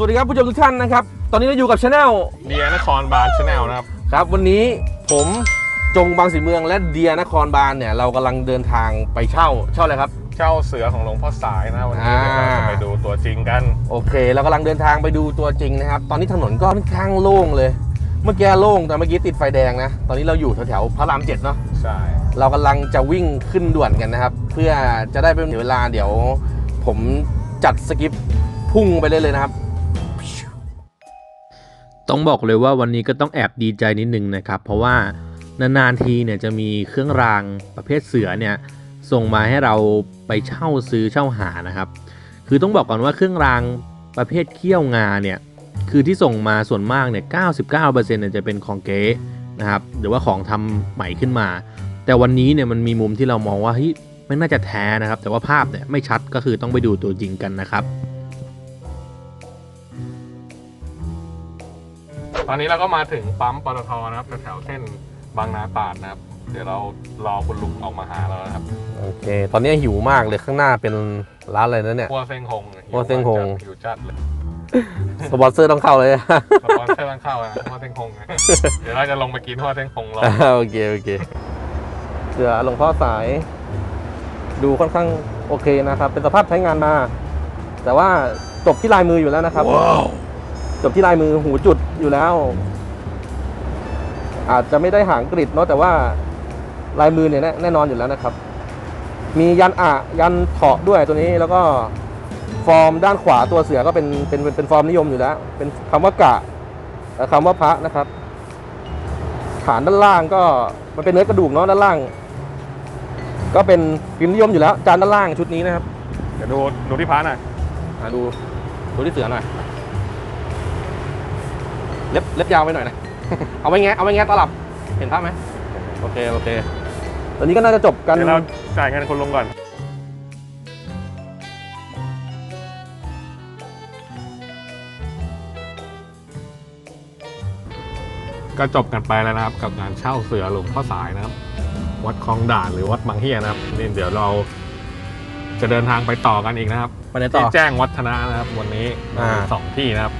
สวัสดีครับผู้ชมทุกท่านนะครับ ตอนนี้เราอยู่กับช anel เดียนครบาลชาแนลนะครับ ครับ วันนี้ผมจงบางสีเมืองและเดียนครบาลเนี่ย เรากำลังเดินทางไปเช่าเช่าอะไรครับ เจ้าเสือของหลวงพ่อสายนะวันนี้อ่าเดี๋ยวเราจะไปดูตัวจริงกัน โอเค เรากำลังเดินทางไปดูตัวจริงนะครับ ตอนนี้ถนนก็ค่อนข้างโล่งเลย เมื่อกี้โล่งแต่เมื่อกี้ติดไฟแดงนะ ตอนนี้เราอยู่แถวๆพระรามเจ็ดเนาะ ใช่เรากำลังจะวิ่งขึ้นด่วนกันนะครับ เพื่อจะได้เป็นเวลาเดี๋ยว ผมจัดสกิปพุ่งไปเลยเลยนะครับ ต้องบอกเลยว่าวันนี้ก็ต้องแอบดีใจนิดนึงนะครับ เพราะว่านานๆทีเนี่ยจะมีเครื่องรางประเภทเสือเนี่ยส่งมาให้เราไปเช่าซื้อเช่าหานะครับ คือต้องบอกก่อนว่าเครื่องรางประเภทเขี้ยวงาเนี่ยคือที่ส่งมาส่วนมากเนี่ย 99%เนี่ยจะเป็นของเก๊นะครับหรือว่าของทำใหม่ขึ้นมา แต่วันนี้เนี่ยมันมีมุมที่เรามองว่าเฮ้ยไม่น่าจะแท้นะครับ แต่ว่าภาพเนี่ยไม่ชัดก็คือต้องไปดูตัวจริงกันนะครับ ตอนนี้เราก็มาถึงปั๊มปตทนะครับแถวๆเส้นบางนาตราดนะครับ เดี๋ยวเรารอคุณลุงออกมาหาเรานะครับโอเค ตอนนี้หิวมากเลยข้างหน้าเป็นร้านอะไรนะเนี่ยหัวเซ็งหงหัวเซ็งหง หิวจัดเลยสปอนเซอร์ต้องเข้าเลย สปอนเซอร์มันเข้านะหัวเซ็งหงนะเดี๋ยวเราจะลงไปกินหัวเซ็งหงรอโอเคโอเคเสือหลวงพ่อสาย ดูค่อนข้างโอเคนะครับ เป็นสภาพใช้งานมา แต่ว่าจบที่ลายมืออยู่แล้วนะครับ จบที่ลายมือหูจุดอยู่แล้ว อาจจะไม่ได้หางกริดเนาะแต่ว่าลายมือเนี่ยแน่แน่นอนอยู่แล้วนะครับ มียันอะยันเถาะด้วยตัวนี้แล้วก็ฟอร์มด้านขวาตัวเสือก็เป็นเป็นเป็นเป็นฟอร์มนิยมอยู่แล้ว เป็นคำว่ากะและคำว่าพระนะครับ ฐานด้านล่างก็มันเป็นเนื้อกระดูกเนาะด้านล่าง ก็เป็นพิมพ์นิยมอยู่แล้ว จานด้านล่างชุดนี้นะครับเดี๋ยวดูดูที่พาร์ทหน่อยอะดูดูที่เสือหน่อย เล็บเล็บยาวไปหน่อยนะ เอาไว้แงะเอาไว้แงะตลับ เห็นภาพไหมโอเค โอเค ตอนนี้ก็น่าจะจบกัน เดี๋ยวเราจ่ายเงินคุณลุงก่อน ก็จบกันไปแล้วนะครับ กับงานเช่าเสือหลวงพ่อสายนะครับ วัดคลองด่านหรือวัดบางเฮียนะครับนี่เดี๋ยวเราจะเดินทางไปต่อกันอีกนะครับไปไหนต่ที่อแจ้งวัฒนะนะครับ วันนี้อ่ามีสองที่นะครับ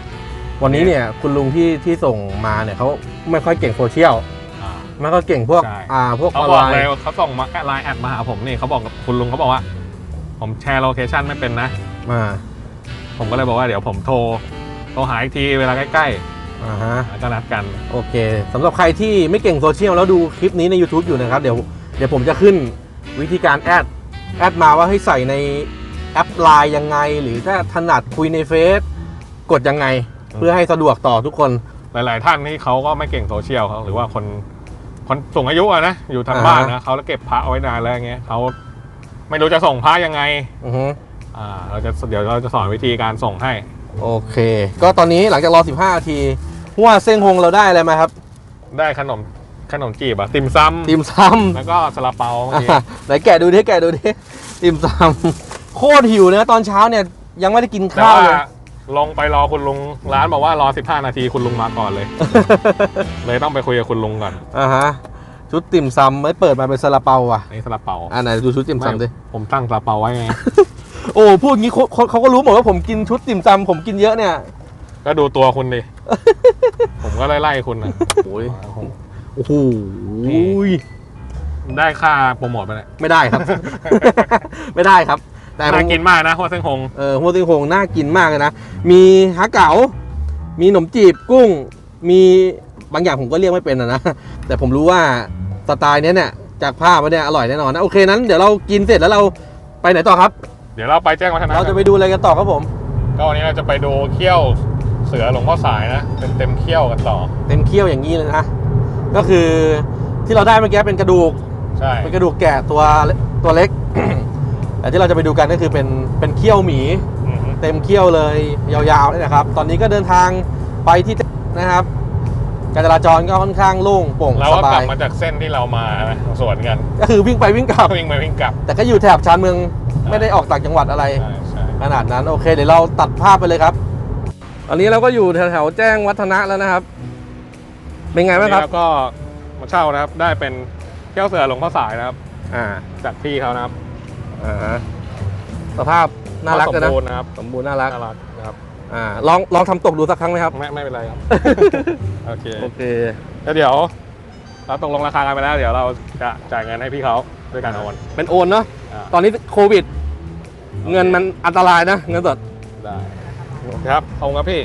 วันนี้เนี่ยคุณลุงที่ที่ส่งมาเนี่ยเขาไม่ค่อยเก่งโซเชียลอ่า ไม่ค่อยเก่งพวกใช่ อ่าพวกอเขาอนบอกไลเลยน์ว่าเขาส่งมาไลน์แอดมาหาผมนี่เขาบอกกับคุณลุงเขาบอกว่า ผมแชร์โลเคชันไม่เป็นนะมาผมก็เลยบอกว่าเดี๋ยวผมโทรโทรหาอีกทีเวลาใกล้อ่าฮะ ๆแล้วก็นัดกัน โอเคสำหรับใครที่ไม่เก่งโซเชียลแล้วดูคลิปนี้ใน YouTube อยู่นะครับ เดี๋ยวเดี๋ยวผมจะขึ้นวิธีการแอด แอดมาว่าให้ใส่ในแอปไลน์ยังไง หรือถ้าถนัดคุยในเฟซกดยังไง เพื่อให้สะดวกต่อทุกคน หลาย ๆ ท่านที่เขาก็ไม่เก่งโซเชียลเขาหรือว่าคนคนสูงอายุอะนะอยู่ทางอ่าบ้านนะเขาแล้วเก็บพระเอาไว้นานแล้วอย่างเงี้ยเขาไม่รู้จะส่งพระยังไงอือฮึอ่าเราจะเดี๋ยวเราจะสอนวิธีการส่งให้โอเค ก็ตอนนี้หลังจากรอ 15นาทีหัวเส้งฮงเราได้อะไรมาครับได้ขนมขนมจีบอะติมซำติมซำแล้วก็ซาลาเปาเมื่อกี้ อะไหนแกะดูดิแกะดูดิติมซำโคตรหิวนะตอนเช้าเนี่ยยังไม่ได้กินแต่ข้าวว่าเลย ลงไปรอคุณลุงร้านบอกว่ารอ 15 นาทีคุณลุงมาก่อนเลย เลยต้องไปคุยกับคุณลุงก่อนอ่าฮะชุดติ่มซำไม่เปิดมาเป็นซาลาเปาอะนี่ซาลาเปาอ่าไหนดูชุดติ่มซำดิผมตั้งซาลาเปาไว้ไงโอ้พูดงี้เขาเขาเขาก็รู้หมดว่าผมกินชุดติ่มซำผมกินเยอะเนี่ย ก็ดูตัวคุณดิผมก็ไล่ไล่ๆคุณนะโอ้ยผมโอ้โหได้ค่าโปรโมทไปเลยไม่ได้ครับ ไม่ได้ครับ แต่ผมน่ากินมากนะหัวเส้นหงเออหัวติงโหงน่ากินมากเลยนะ มีฮะเก๋า มีขนมจีบกุ้ง มีบางอย่างผมก็เรียกไม่เป็นอะนะ แต่ผมรู้ว่าสไตล์เนี้ยเนี่ยจากภาพมันเนี่ยอร่อยแน่นอนนะโอเคนั้นเดี๋ยวเรากินเสร็จแล้วเราไปไหนต่อครับ เดี๋ยวเราไปแจ้งวัฒนะเราจะไปดูอะไรกันต่อครับผม ก็วันนี้เราจะไปดูเขี้ยวเสือหลวงพ่อสายนะเต็มเต็มๆเขี้ยวกันต่อ เต็มเคี้ยวอย่างนี้เลยนะก็คือที่เราได้เมื่อกี้เป็นกระดูกใช่เป็นกระดูกแกะตัวตัวเล็ก แต่ที่เราจะไปดูกันก็คือเป็นเป็นเคี้ยวหมีอือฮึเต็มเคี้ยวเลยยาวๆนี่นะครับ ตอนนี้ก็เดินทางไปที่นะครับ การจราจรก็ค่อนข้างโล่งโปร่งเราสก็กบาลับยมาจากเส้นที่เรามานะสวนกันก็คือวิ่งไปวิ่งกลับ วิ่งไปวิ่งกลับ แต่ก็อยู่แถบชานเมืองไม่ได้ออกต่างจังหวัดอะไร ใช่ใช่ขนาดนั้นโอเคเดี๋ยวเราตัดภาพไปเลยครับตอนนี้เราก็อยู่แถวๆแจ้งวัฒนะแล้วนะครับ เป็นไงวันบ้างนี้ครับเราก็มาเช่านะครับ ได้เป็นเขี้ยวเสือหลวงพ่อสายนะครับ อ่า จากพี่เขานะครับ อ่าฮะสภาพน่ารักเลยสนะมบูรณ์นะครับสมบูรณ์น่ารักน่ารักนะครับอ่าลองลองทำตกดูสักครั้งไหมครับ ไม่ไม่เป็นไรครับ โอเคโอเคแล้วเดี๋ยวเราตกลงราคากันไปแล้ว เดี๋ยวเราจะจ่ายเงินให้พี่เขาด้วยการโอนเป็นโอนเนาะอ่าตอนนี้โควิด เงินมันอันตรายนะ เงินสดได้ครับขอบคุณครับพี่